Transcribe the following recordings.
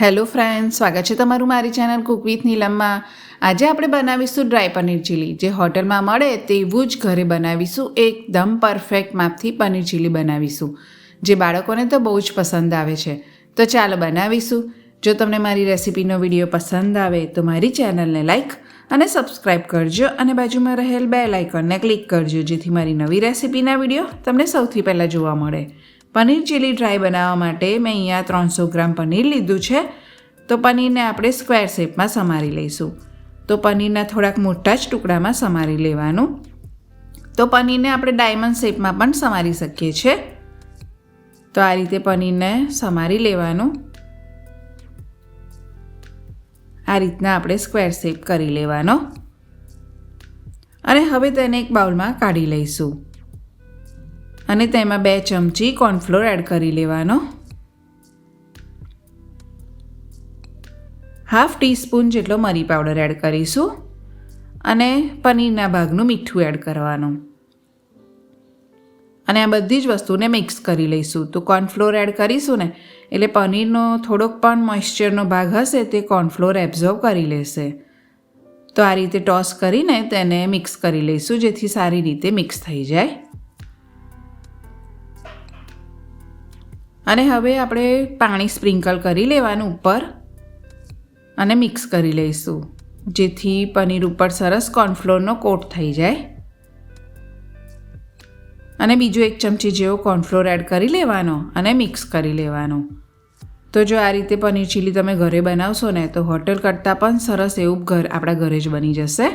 Hello friend સ્વાગત છે તમારું મારી ચેનલ કુક વિથ નીલમમાં. આજે આપણે બનાવીશું ડ્રાય પનીર ચીલી. જે હોટલમાં મળે તેવું જ ઘરે બનાવીશું, એકદમ પરફેક્ટ માપથી પનીર ચીલી બનાવીશું. જે બાળકોને તો બહુ જ પસંદ આવે છે. તો ચાલો બનાવીશું. જો તમને મારી રેસિપીનો વીડિયો પસંદ આવે તો મારી ચેનલને લાઈક અને સબસ્ક્રાઈબ કરજો અને બાજુમાં રહેલ બે લાઇકનને ક્લિક કરજો, જેથી મારી નવી રેસિપીના વીડિયો તમને સૌથી પહેલાં જોવા મળે. પનીર ચીલી ડ્રાય બનાવવા માટે મેં અહીંયા ત્રણસો ગ્રામ પનીર લીધું છે. તો પનીરને આપણે સ્ક્વેર શેપમાં સમારી લઈશું. તો પનીરના થોડાક મોટા જ ટુકડામાં સમારી લેવાનું. તો પનીરને આપણે ડાયમંડ શેપમાં પણ સમારી શકીએ છીએ. તો આ રીતે પનીરને સમારી લેવાનું. આ રીતના આપણે સ્ક્વેર શેપ કરી લેવાનો. અને હવે તેને એક બાઉલમાં કાઢી લઈશું. અને તેમાં બે ચમચી કોર્નફ્લોર એડ કરી લેવાનો. હાફ ટીસ્પૂન જેટલો મરી પાવડર એડ કરીશું અને પનીરના ભાગનું મીઠું એડ કરવાનું. અને આ બધી જ વસ્તુને મિક્સ કરી લઈશું. તો કોર્નફ્લોર એડ કરીશું ને, એટલે પનીરનો થોડોક પણ મોઇશ્ચરનો ભાગ હશે તે કોર્નફ્લોર એબ્ઝોર્વ કરી લેશે. તો આ રીતે ટોસ કરીને તેને મિક્સ કરી લઈશું, જેથી સારી રીતે મિક્સ થઈ જાય. અને હવે આપણે પાણી સ્પ્રિંકલ કરી લેવાનું ઉપર અને મિક્સ કરી લઈશું. જેથી પનીર ઉપર સરસ કોર્નફ્લોરનો કોટ થઈ જાય. અને બીજો એક ચમચી જેવો કોર્નફ્લોર એડ કરી લેવાનો અને મિક્સ કરી લેવાનો. તો જો આ રીતે પનીર ચીલી તમે ઘરે બનાવશો ને તો હોટલ કરતાં પણ સરસ એવું ઘર આપણા ઘરે જ બની જશે.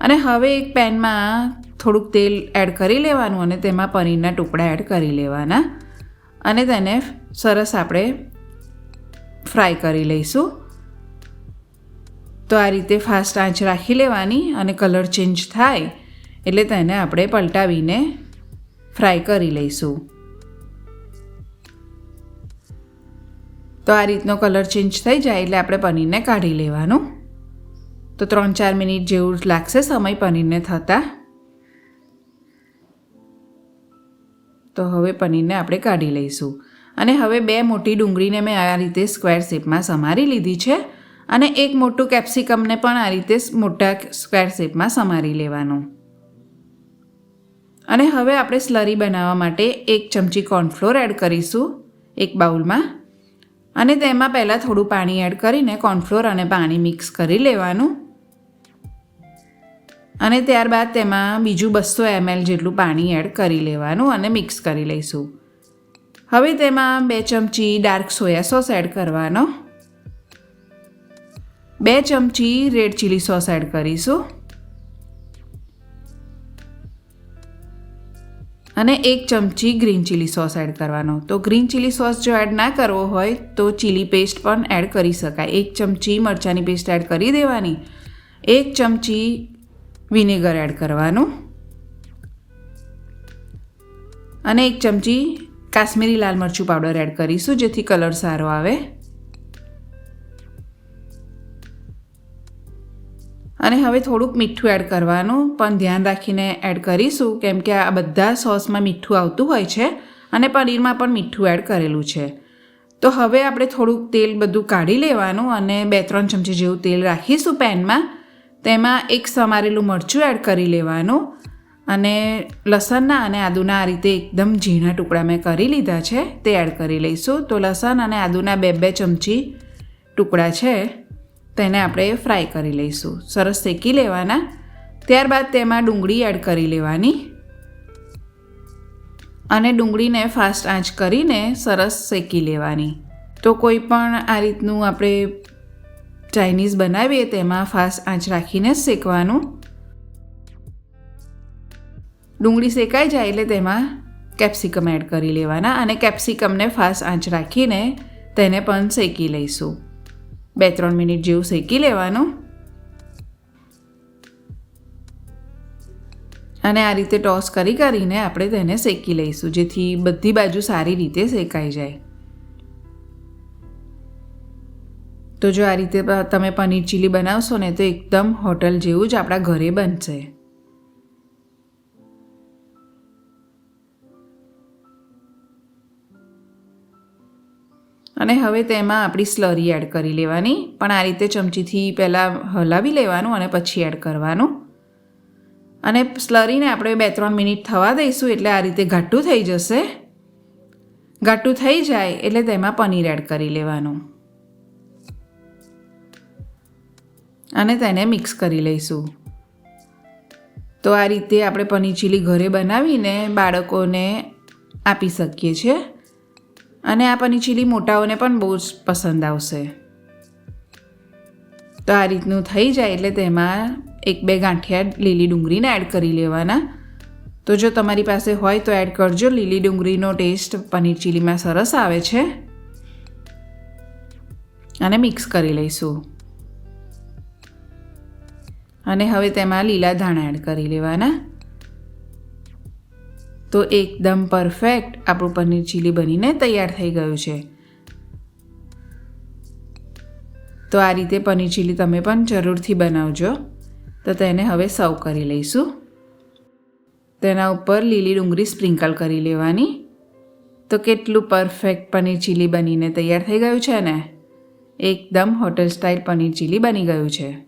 અને હવે એક પેનમાં થોડુંક તેલ એડ કરી લેવાનું અને તેમાં પનીરના ટુકડા એડ કરી લેવાના. અને તેને સરસ આપણે ફ્રાય કરી લઈશું. તો આ રીતે ફાસ્ટ આંચ રાખી લેવાની અને કલર ચેન્જ થાય એટલે તેને આપણે પલટાવીને ફ્રાય કરી લઈશું. તો આ રીતનો કલર ચેન્જ થઈ જાય એટલે આપણે પનીરને કાઢી લેવાનું. તો ત્રણ ચાર મિનિટ જેવું લાગશે સમય પનીરને થતાં. તો હવે પનીરને આપણે કાઢી લઈશું. અને હવે બે મોટી ડુંગળીને મેં આ રીતે સ્ક્વેર શેપમાં સમારી લીધી છે અને એક મોટું કેપ્સિકમને પણ આ રીતે મોટા સ્ક્વેર શેપમાં સમારી લેવાનું. અને હવે આપણે સ્લરી બનાવવા માટે એક ચમચી કોર્નફ્લોર એડ કરીશું, એક બાઉલમાં. અને તેમાં પહેલાં થોડું પાણી એડ કરીને કોર્નફ્લોર અને પાણી મિક્સ કરી લેવાનું. અને ત્યારબાદ તેમાં બીજું બસો એમએલ જેટલું પાણી એડ કરી લેવાનું અને મિક્સ કરી લઈશું. હવે તેમાં બે ચમચી ડાર્ક સોયા સોસ એડ કરવાનો. બે ચમચી રેડ ચીલી સોસ એડ કરીશું. અને એક ચમચી ગ્રીન ચીલી સોસ એડ કરવાનો. તો ગ્રીન ચીલી સોસ જો એડ ના કરવો હોય, તો ચીલી પેસ્ટ પણ એડ કરી શકાય. એક ચમચી મરચાંની પેસ્ટ એડ કરી દેવાની. એક ચમચી વિનેગર એડ કરવાનું. અને એક ચમચી કાશ્મીરી લાલ મરચું પાવડર એડ કરીશું, જેથી કલર સારો આવે. અને હવે થોડુંક મીઠું એડ કરવાનું, પણ ધ્યાન રાખીને એડ કરીશું, કેમ કે આ બધા સોસમાં મીઠું આવતું હોય છે, અને પનીરમાં પણ મીઠું એડ કરેલું છે. તો હવે આપણે થોડુંક તેલ બધું કાઢી લેવાનું, અને બે ત્રણ ચમચી જેવું તેલ રાખીશું પેનમાં તેમાં એક સમારેલું મરચું એડ કરી લેવાનું અને લસણના અને આદુના આ રીતે એકદમ ઝીણા ટુકડા મેં કરી લીધા છે, તે એડ કરી લઈશું. તો લસણ અને આદુના બે બે ચમચી ટુકડા છે, તેને આપણે ફ્રાય કરી લઈશું. સરસ શેકી લેવાના. ત્યારબાદ તેમાં ડુંગળી એડ કરી લેવાની. અને ડુંગળીને ફાસ્ટ આંચ કરીને સરસ શેકી લેવાની. તો કોઈ પણ આ રીતનું આપણે ચાઇનીઝ બનાવીએ તેમાં ફાસ્ટ આંચ રાખીને જ શેકવાનું. ડુંગળી શેકાઈ જાય એટલે તેમાં કેપ્સિકમ એડ કરી લેવાના અને કેપ્સિકમને ફાસ્ટ આંચ રાખીને તેને પણ શેકી લઈશું. બે ત્રણ મિનિટ જેવું શેકી લેવાનું. અને આ રીતે ટોસ કરી કરીને આપણે તેને શેકી લઈશું, જેથી બધી બાજુ સારી રીતે શેકાઈ જાય. તો જો આ રીતે તમે પનીર ચીલી બનાવશો ને, તો એકદમ હોટલ જેવું જ આપણા ઘરે બનશે. અને હવે તેમાં આપણી સ્લરી એડ કરી લેવાની. પણ આ રીતે ચમચીથી પહેલાં હલાવી લેવાનું અને પછી એડ કરવાનું. અને સ્લરીને આપણે બે ત્રણ મિનિટ થવા દઈશું, એટલે આ રીતે ઘાટું થઈ જશે. ઘાટું થઈ જાય એટલે તેમાં પનીર એડ કરી લેવાનું. અને તેને મિક્સ કરી લઈશું. તો આ રીતે આપણે પનીર ચીલી ઘરે બનાવીને બાળકોને આપી શકીએ છીએ. અને આ પનીર ચીલી મોટાઓને પણ બહુ જ પસંદ આવશે. તો આ રીતનું થઈ જાય એટલે તેમાં એક બે ગાંઠિયા લીલી ડુંગળીને એડ કરી લેવાના. તો જો તમારી પાસે હોય તો એડ કરજો. લીલી ડુંગળીનો ટેસ્ટ પનીર ચીલીમાં સરસ આવે છે. અને મિક્સ કરી લઈશું. અને હવે તેમાં લીલા ધાણા એડ કરી લેવાના. તો એકદમ પરફેક્ટ આપણું પનીર ચીલી બનીને તૈયાર થઈ ગયું છે. તો આ રીતે પનીર ચીલી તમે પણ જરૂરથી બનાવજો. તો તેને હવે સર્વ કરી લઈશું. તેના ઉપર લીલી ડુંગળી સ્પ્રિંકલ કરી લેવાની. તો કેટલું પરફેક્ટ પનીર ચીલી બનીને તૈયાર થઈ ગયું છે ને? એકદમ હોટેલ સ્ટાઇલ પનીર ચીલી બની ગયું છે.